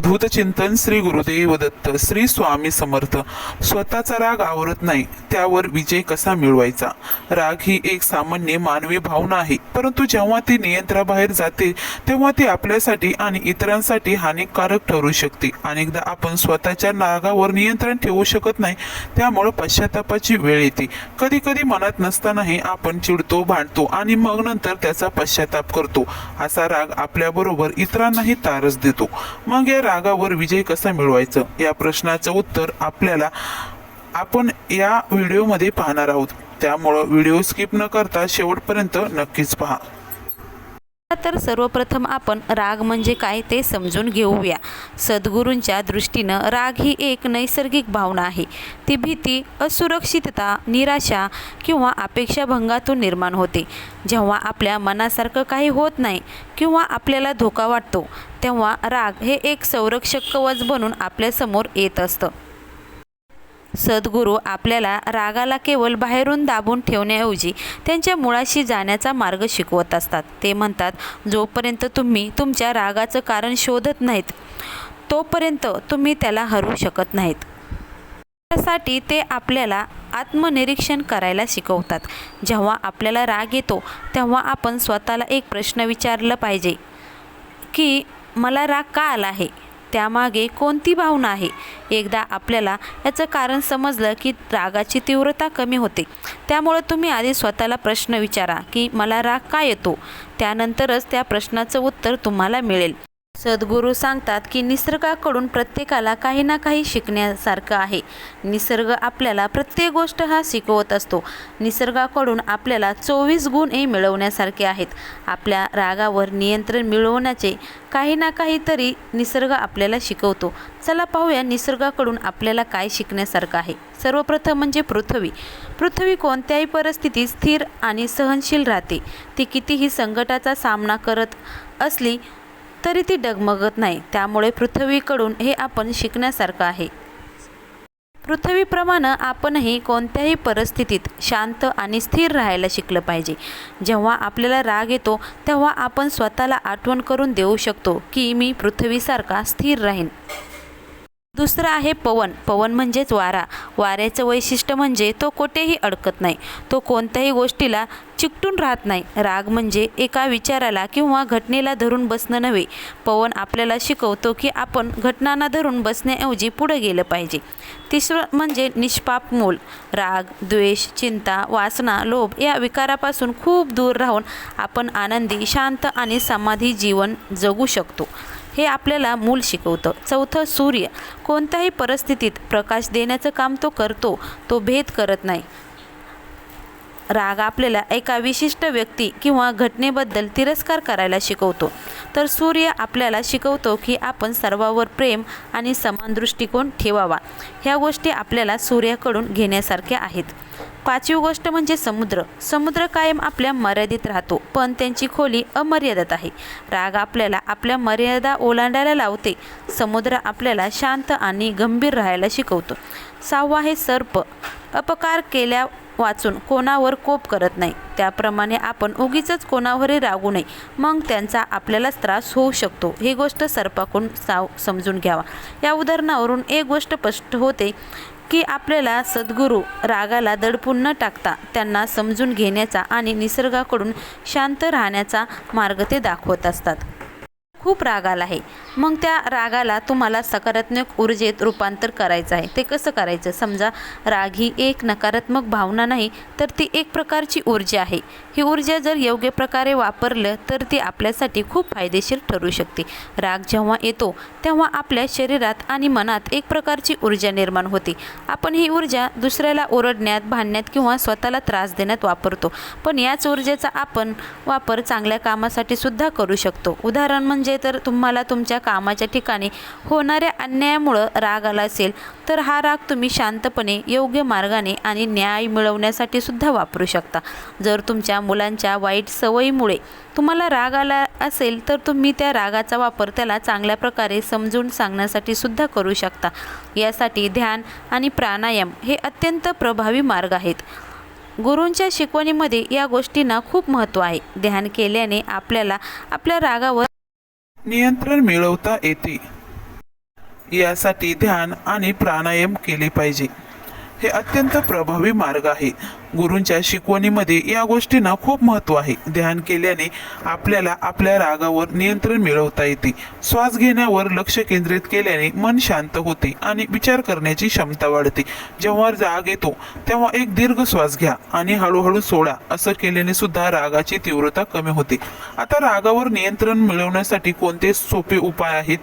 उद्भूत चिंतन श्री गुरुदेव दत्त श्री स्वामी समर्थ. स्वतःचा राग आवरत नाही त्यावर विजय कसा मिळवायचा? राग ही एक सामान्य मानवी भावना आहे परंतु जेव्हा ती नियंत्रणाबाहेर जाते तेव्हा ती आपल्यासाठी आणि इतरांसाठी हानिकारक ठरू शकते. अनेकदा आपण स्वतःच्या रागावर नियंत्रण ठेवू शकत नाही त्यामुळे पश्चातापाची वेळ येते. कधी कधी मनात नसतानाही आपण चिडतो भांडतो आणि मग नंतर त्याचा पश्चाताप करतो. असा राग आपल्याबरोबर इतरांनाही तारच देतो. मग या रागावर विजय कसा मिळवायचं? या प्रश्नाचं उत्तर आपल्याला आपण या व्हिडिओमध्ये पाहणार आहोत. त्यामुळं व्हिडिओ स्किप न करता शेवटपर्यंत नक्कीच पहा. तर सर्वप्रथम आपण राग म्हणजे काय ते समजून घेऊया. सद्गुरूंच्या दृष्टीनं राग ही एक नैसर्गिक भावना आहे. ती भीती असुरक्षितता निराशा किंवा अपेक्षाभंगातून निर्माण होते. जेव्हा आपल्या मनासारखं काही होत नाही किंवा आपल्याला धोका वाटतो तेव्हा राग हे एक संरक्षक कवच बनून आपल्यासमोर येत असतं. सद्गुरू आपल्याला रागाला केवळ बाहेरून दाबून ठेवण्याऐवजी त्यांच्या मुळाशी जाण्याचा मार्ग शिकवत असतात. ते म्हणतात जोपर्यंत तुम्ही तुमच्या रागाचं कारण शोधत नाहीत तोपर्यंत तुम्ही त्याला हरवू शकत नाहीत. त्यासाठी ते आपल्याला आत्मनिरीक्षण करायला शिकवतात. जेव्हा आपल्याला राग येतो तेव्हा आपण स्वतःला एक प्रश्न विचारलं पाहिजे की मला राग का आला आहे? त्यामागे कोणती भावना आहे? एकदा आपल्याला याचं कारण समजलं की रागाची तीव्रता कमी होते. त्यामुळे तुम्ही आधी स्वतःला प्रश्न विचारा की मला राग का येतो? त्यानंतरच त्या प्रश्नाचं उत्तर तुम्हाला मिळेल. सद्गुरू सांगतात की निसर्गाकडून प्रत्येकाला काही ना काही शिकण्यासारखं आहे. निसर्ग आपल्याला प्रत्येक गोष्ट हा शिकवत असतो. निसर्गाकडून आपल्याला चोवीस गुण हे मिळवण्यासारखे आहेत. आपल्या रागावर नियंत्रण मिळवण्याचे काही ना काहीतरी निसर्ग आपल्याला शिकवतो. चला पाहूया निसर्गाकडून आपल्याला काय शिकण्यासारखं आहे. सर्वप्रथम म्हणजे पृथ्वी. पृथ्वी कोणत्याही परिस्थितीत स्थिर आणि सहनशील राहते. ती कितीही संकटाचा सामना करत असली तरी ती डगमगत नाही. त्यामुळे पृथ्वीकडून हे आपण शिकण्यासारखं आहे. पृथ्वीप्रमाणे आपणही कोणत्याही परिस्थितीत शांत आणि स्थिर राहायला शिकलं पाहिजे. जेव्हा आपल्याला राग येतो तेव्हा आपण स्वतःला आठवण करून देऊ शकतो की मी पृथ्वीसारखा स्थिर राहीन. दुसरं आहे पवन. पवन म्हणजेच वारा. वाऱ्याचं वैशिष्ट्य म्हणजे तो कुठेही अडकत नाही. तो कोणत्याही गोष्टीला चिकटून राहत नाही. राग म्हणजे एका विचाराला किंवा घटनेला धरून बसणं नव्हे. पवन आपल्याला शिकवतो की आपण घटनांना धरून बसण्याऐवजी पुढे गेलं पाहिजे. तिसरं म्हणजे निष्पाप मूल. राग द्वेष चिंता वासना लोभ या विकारापासून खूप दूर राहून आपण आनंदी शांत आणि समाधी जीवन जगू शकतो. हे आपल्याला मूल शिकवतं. चौथं सूर्य. कोणत्याही परिस्थितीत प्रकाश देण्याचं काम तो करतो तो भेद करत नाही. राग आपल्याला एका विशिष्ट व्यक्ती किंवा घटनेबद्दल तिरस्कार करायला शिकवतो. तर सूर्य आपल्याला शिकवतो की आपण सर्वावर प्रेम आणि समान दृष्टिकोन ठेवावा. ह्या गोष्टी आपल्याला सूर्याकडून घेण्यासारख्या आहेत. पाचवी गोष्ट म्हणजे समुद्र. समुद्र कायम आपल्या मर्यादित राहतो पण त्यांची खोली अमर्यादित आहे. राग आपल्याला आपल्या मर्यादा ओलांडायला लावते. समुद्र आपल्याला शांत आणि गंभीर राहायला शिकवतो. सहावा आहे सर्प. अपकार केल्या वाचून कोणावर कोप करत नाही. त्याप्रमाणे आपण उगीच कोणावरही रागू नये. मग त्यांचा आपल्यालाच त्रास होऊ शकतो. ही गोष्ट सर्पाकडून साव समजून घ्यावा. या उदाहरणावरून एक गोष्ट स्पष्ट होते की आपल्याला सद्गुरू रागाला दडपून न टाकता त्यांना समजून घेण्याचा आणि निसर्गाकडून शांत राहण्याचा मार्ग ते दाखवत असतात. खूप राग आला आहे. मग त्या रागाला तुम्हाला सकारात्मक ऊर्जेत रूपांतर करायचं आहे. ते कसं करायचं? समजा राग ही एक नकारात्मक भावना नाही तर ती एक प्रकारची ऊर्जा आहे. ही ऊर्जा जर योग्य प्रकारे वापरलं तर ती आपल्यासाठी खूप फायदेशीर ठरू शकते. राग जेव्हा येतो तेव्हा आपल्या शरीरात आणि मनात एक प्रकारची ऊर्जा निर्माण होते. आपण ही ऊर्जा दुसऱ्याला ओरडण्यात भांडण्यात किंवा स्वतःला त्रास देण्यात वापरतो. पण याच ऊर्जेचा आपण वापर चांगल्या कामासाठी सुद्धा करू शकतो. उदाहरण म्हणजे म्हणजे तर तुम्हाला तुमच्या कामाच्या ठिकाणी होणाऱ्या अन्यायामुळं राग आला असेल तर हा राग तुम्ही शांतपणे योग्य मार्गाने आणि न्याय मिळवण्यासाठी सुद्धा वापरू शकता. जर तुमच्या मुलांच्या वाईट सवयीमुळे तुम्हाला राग आला असेल तर तुम्ही त्या रागाचा वापर त्याला चांगल्या प्रकारे समजून सांगण्यासाठी सुद्धा करू शकता. यासाठी ध्यान आणि प्राणायाम हे अत्यंत प्रभावी मार्ग आहेत. गुरूंच्या शिकवणीमध्ये या गोष्टींना खूप महत्त्व आहे. ध्यान केल्याने आपल्याला आपल्या रागावर नियंत्रण मिळवता येते. यासाठी ध्यान आणि प्राणायाम केले पाहिजे. हे अत्यंत प्रभावी मार्ग आहे. गुरूंच्या शिकवणीमध्ये या गोष्टींना खूप महत्त्व आहे. ध्यान केल्याने आपल्याला आपल्या रागावर नियंत्रण मिळवता येते. श्वास घेण्यावर लक्ष केंद्रित केल्याने मन शांत होते आणि विचार करण्याची क्षमता वाढते. जेव्हा राग येतो तेव्हा एक दीर्घ श्वास घ्या आणि हळूहळू सोडा. असं केल्याने सुद्धा रागाची तीव्रता कमी होते. आता रागावर नियंत्रण मिळवण्यासाठी कोणते सोपे उपाय आहेत?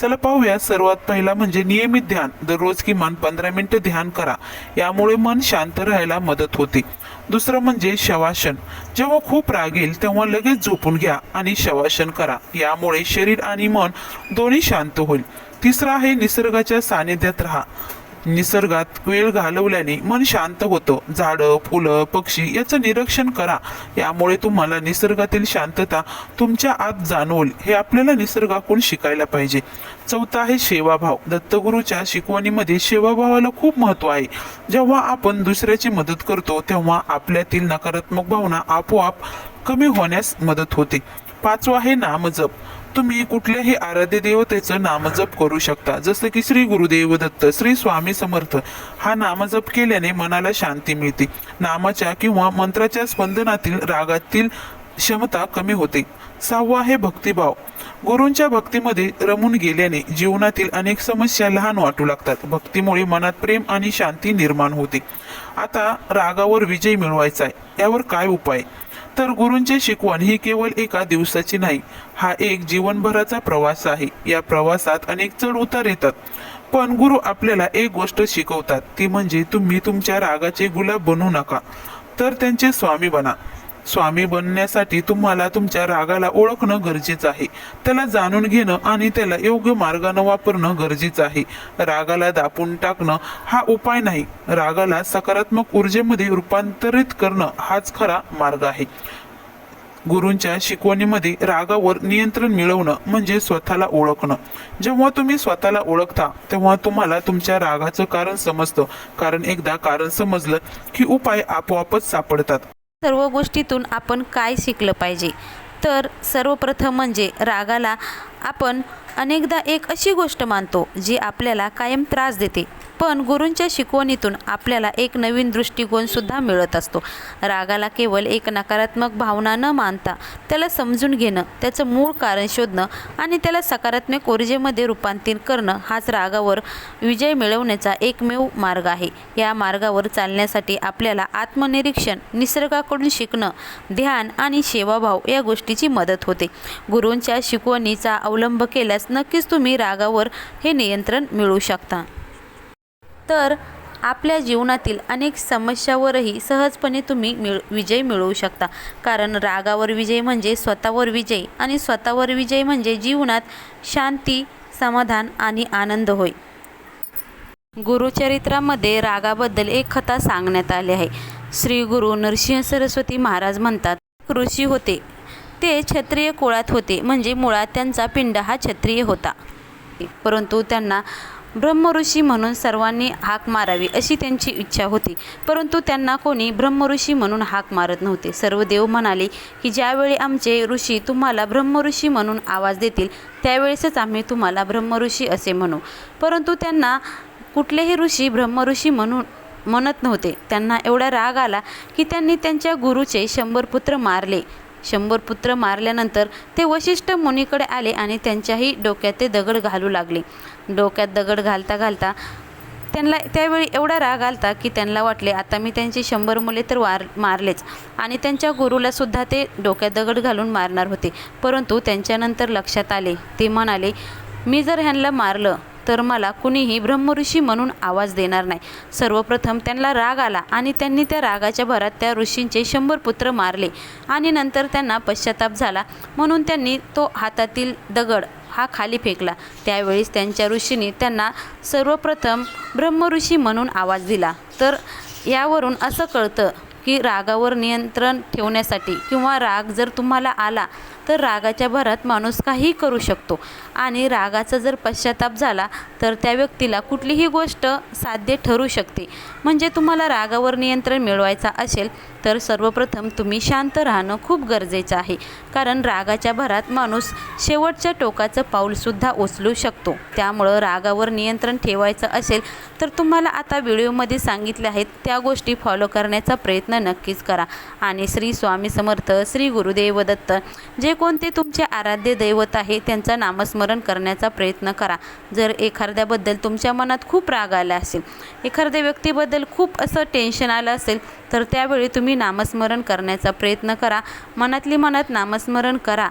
चला पाहूया. सर्वात पहिला म्हणजे नियमित ध्यान. दररोज किमान पंधरा मिनिटं ध्यान करा. यामुळे मन शांत राहायला मदत होते. दुसरं म्हणजे शवासन. जेव्हा खूप राग येईल तेव्हा लगेच झोपून घ्या आणि शवासन करा. यामुळे शरीर आणि मन दोन्ही शांत होईल. तिसरं आहे निसर्गाच्या सानिध्यात राहा. निसर्गात वेळ घालवल्याने मन शांत होतं. झाडं फुलं पक्षी याचं निरीक्षण करा. यामुळे तुम्हाला निसर्गातील शांतता तुमच्या आत जाणवल. हे आपल्याला निसर्गाकडून शिकायला पाहिजे. चौथा आहे सेवाभाव. दत्तगुरूच्या शिकवणीमध्ये सेवाभावाला खूप महत्त्व आहे. जेव्हा आपण दुसऱ्याची मदत करतो तेव्हा आपल्यातील नकारात्मक भावना आपोआप कमी होण्यास मदत होते. पाचवा आहे नामजप. तुम्ही कुठल्याही आराध्य देवतेचं नामजप करू शकता. जसं की श्री गुरुदेव दत्त श्री स्वामी समर्थ हा नामजप केल्याने मनाला शांती मिळते. नामाच्या किंवा मंत्राच्या स्पंदनातील रागातील क्षमता कमी होते. सहावा आहे भक्तिभाव. गुरूंच्या भक्तीमध्ये रमून गेल्याने जीवनातील अनेक समस्या लहान वाटू लागतात. भक्तीमुळे मनात प्रेम आणि शांती निर्माण होते. आता रागावर विजय मिळवायचा आहे. यावर काय उपाय? तर गुरूंची शिकवण ही केवळ एका दिवसाची नाही हा एक जीवनभराचा प्रवास आहे. या प्रवासात अनेक चढ उतार येतात. पण गुरु आपल्याला एक गोष्ट शिकवतात ती म्हणजे तुम्ही तुमच्या रागाचे गुलाब बनू नका तर त्यांचे स्वामी बना. स्वामी बनण्यासाठी तुम्हाला तुमच्या रागाला ओळखणं गरजेचं आहे. त्याला जाणून घेणं आणि त्याला योग्य मार्गानं वापरणं गरजेचं आहे. रागाला दापून टाकणं हा उपाय नाही. रागाला सकारात्मक ऊर्जेमध्ये रूपांतरित करणं हाच खरा मार्ग आहे. गुरूंच्या शिकवणीमध्ये रागावर नियंत्रण मिळवणं म्हणजे स्वतःला ओळखणं. जेव्हा तुम्ही स्वतःला ओळखता तेव्हा तुम्हाला तुमच्या रागाचं कारण समजतं. कारण एकदा कारण समजलं की उपाय आपोआपच सापडतात. सर्व गोष्टीतून आपण काय शिकलं पाहिजे? तर सर्वप्रथम म्हणजे रागाला आपण अनेकदा एक अशी गोष्ट मानतो जी आपल्याला कायम त्रास देते. पण गुरूंच्या शिकवणीतून आपल्याला एक नवीन दृष्टिकोनसुद्धा मिळत असतो. रागाला केवळ एक नकारात्मक भावना न मानता त्याला समजून घेणं त्याचं मूळ कारण शोधणं आणि त्याला सकारात्मक ऊर्जेमध्ये रूपांतर करणं हाच रागावर विजय मिळवण्याचा एकमेव मार्ग आहे. या मार्गावर चालण्यासाठी आपल्याला आत्मनिरीक्षण निसर्गाकडून शिकणं ध्यान आणि सेवाभाव या गोष्टीची मदत होते. गुरूंच्या शिकवणीचा अवलंब केल्यास नक्कीच तुम्ही रागावर हे नियंत्रण मिळवू शकता. तर आपल्या जीवनातील अनेक समस्यावरही सहजपणे तुम्ही मिळ विजय मिळवू शकता. कारण रागावर विजय म्हणजे स्वतःवर विजय आणि स्वतःवर विजय म्हणजे जीवनात शांती समाधान आणि आनंद होय. गुरुचरित्रामध्ये रागाबद्दल एक कथा सांगण्यात आली आहे. श्री गुरु नरसिंह सरस्वती महाराज म्हणतात ऋषी होते. ते क्षत्रिय कुळात होते. म्हणजे मुळात त्यांचा पिंड हा क्षत्रिय होता. परंतु त्यांना ब्रह्मऋषी म्हणून सर्वांनी हाक मारावी अशी त्यांची इच्छा होती. परंतु त्यांना कोणी ब्रह्मऋषी म्हणून हाक मारत नव्हते. सर्व देव म्हणाले की ज्यावेळी आमचे ऋषी तुम्हाला ब्रह्मऋषी म्हणून आवाज देतील त्यावेळेसच आम्ही तुम्हाला ब्रह्मऋषी असे म्हणू. परंतु त्यांना कुठलेही ऋषी ब्रह्मऋषी म्हणून म्हणत नव्हते. त्यांना एवढा राग आला की त्यांनी त्यांच्या गुरुचे शंभर पुत्र मारले. शंभर पुत्र मारल्यानंतर ते वशिष्ठ मुनीकडे आले आणि त्यांच्याही डोक्यात ते दगड घालू लागले. डोक्यात दगड घालता घालता त्यांना त्यावेळी एवढा राग आलता की त्यांना वाटले आता मी त्यांची शंभर मुले तर वार मारलेच. आणि त्यांच्या गुरुलासुद्धा ते डोक्यात दगड घालून मारणार होते. परंतु त्यांच्यानंतर लक्षात आले. ते म्हणाले मी जर ह्यांना मारलं तर मला कुणीही ब्रह्मऋषी म्हणून आवाज देणार नाही. सर्वप्रथम त्यांना राग आला आणि त्यांनी त्या रागाच्या भरात त्या ऋषींचे शंभर पुत्र मारले आणि नंतर त्यांना पश्चाताप झाला. म्हणून त्यांनी तो हातातील दगड हा खाली फेकला. त्यावेळेस त्यांच्या ऋषीने त्यांना सर्वप्रथम ब्रह्मऋषी म्हणून आवाज दिला. तर यावरून असं कळतं की रागावर नियंत्रण ठेवण्यासाठी किंवा राग जर तुम्हाला आला तर रागाच्या भरात माणूस काहीही करू शकतो. आणि रागाचा जर पश्चाताप झाला तर त्या व्यक्तीला कुठलीही गोष्ट साध्य ठरू शकते. म्हणजे तुम्हाला रागावर नियंत्रण मिळवायचा असेल तर सर्वप्रथम तुम्ही शांत राहणं खूप गरजेचं आहे. कारण रागाच्या भरात माणूस शेवटच्या टोकाचं पाऊलसुद्धा उचलू शकतो. त्यामुळं रागावर नियंत्रण ठेवायचं असेल तर तुम्हाला आता व्हिडिओमध्ये सांगितले आहेत त्या गोष्टी फॉलो करण्याचा प्रयत्न नक्कीच करा. आणि श्री स्वामी समर्थ श्री गुरुदेव दत्त जे कोणते तुमचे आराध्य दैवत आहे त्यांचं नामस्मरण स्मरण करण्याचा प्रयत्न करा. जर एखाद्याबद्दल तुमच्या मनात खूप राग आला असेल एखाद्या व्यक्तीबद्दल खूप असं टेन्शन आलं असेल तर त्यावेळी तुम्ही नामस्मरण करण्याचा प्रयत्न करा. मनातली मनात नामस्मरण करा.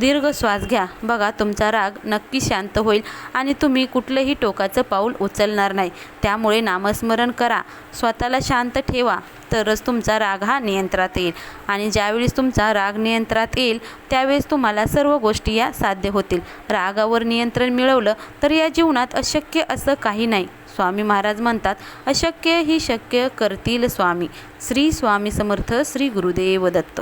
दीर्घ श्वास घ्या. बघा तुमचा राग नक्की शांत होईल आणि तुम्ही कुठलंही टोकाचं पाऊल उचलणार नाही. त्यामुळे नामस्मरण करा. स्वतःला शांत ठेवा. तरच तुमचा राग हा नियंत्रणात येईल. आणि ज्यावेळेस तुमचा राग नियंत्रणात येईल त्यावेळेस तुम्हाला सर्व गोष्टी या साध्य होतील. रागावर नियंत्रण मिळवलं तर या जीवनात अशक्य असं काही नाही. स्वामी महाराज म्हणतात अशक्य ही शक्य करतील स्वामी. श्री स्वामी समर्थ श्री गुरुदेव दत्त.